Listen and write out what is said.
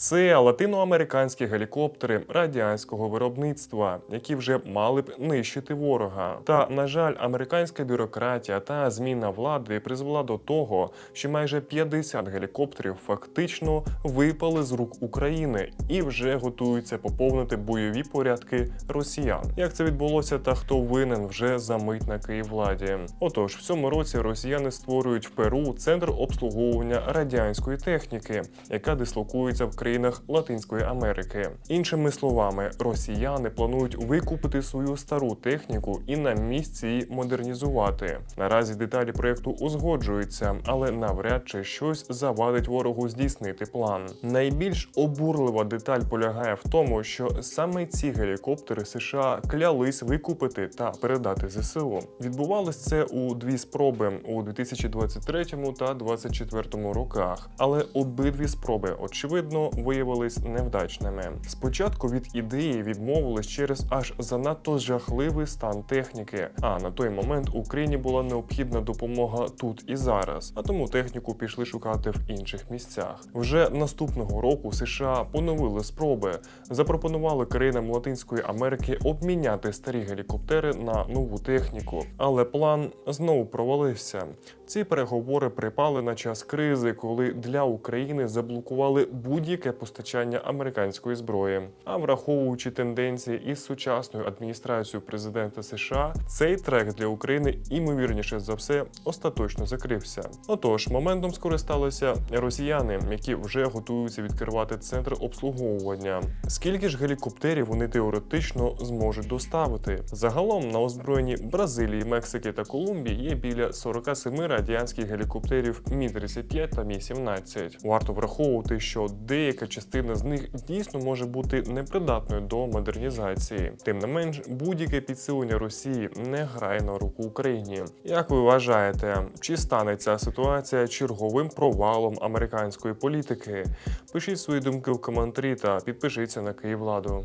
Це латиноамериканські гелікоптери радянського виробництва, які вже мали б нищити ворога. Та на жаль, американська бюрократія та зміна влади призвела до того, що майже 50 гелікоптерів фактично випали з рук України і вже готуються поповнити бойові порядки росіян. Як це відбулося та хто винен вже за мить на Київладі? Отож, в цьому році росіяни створюють в Перу центр обслуговування радянської техніки, яка дислокується в країнах Латинської Америки. Іншими словами, росіяни планують викупити свою стару техніку і на місці її модернізувати. Наразі деталі проєкту узгоджуються, але навряд чи щось завадить ворогу здійснити план. Найбільш обурлива деталь полягає в тому, що саме ці гелікоптери США клялись викупити та передати ЗСУ. Відбувалось це у дві спроби у 2023 та 2024 роках, але обидві спроби, очевидно, виявились невдачними. Спочатку від ідеї відмовились через аж занадто жахливий стан техніки. А на той момент Україні була необхідна допомога тут і зараз, а тому техніку пішли шукати в інших місцях. Вже наступного року США поновили спроби, запропонували країнам Латинської Америки обміняти старі гелікоптери на нову техніку, але план знову провалився. Ці переговори припали на час кризи, коли для України заблокували будь-яке постачання американської зброї. А враховуючи тенденції із сучасною адміністрацією президента США, цей трек для України імовірніше за все остаточно закрився. Отож, моментом скористалися росіяни, які вже готуються відкривати центр обслуговування. Скільки ж гелікоптерів вони теоретично зможуть доставити? Загалом на озброєнні Бразилії, Мексики та Колумбії є біля 47 радянських гелікоптерів Мі-35 та Мі-17. Варто враховувати, що деяка частина з них дійсно може бути непридатною до модернізації. Тим не менш, будь-яке підсилення Росії не грає на руку Україні. Як ви вважаєте, чи стане ця ситуація черговим провалом американської політики? Пишіть свої думки в коментарі та підпишіться на Київладу.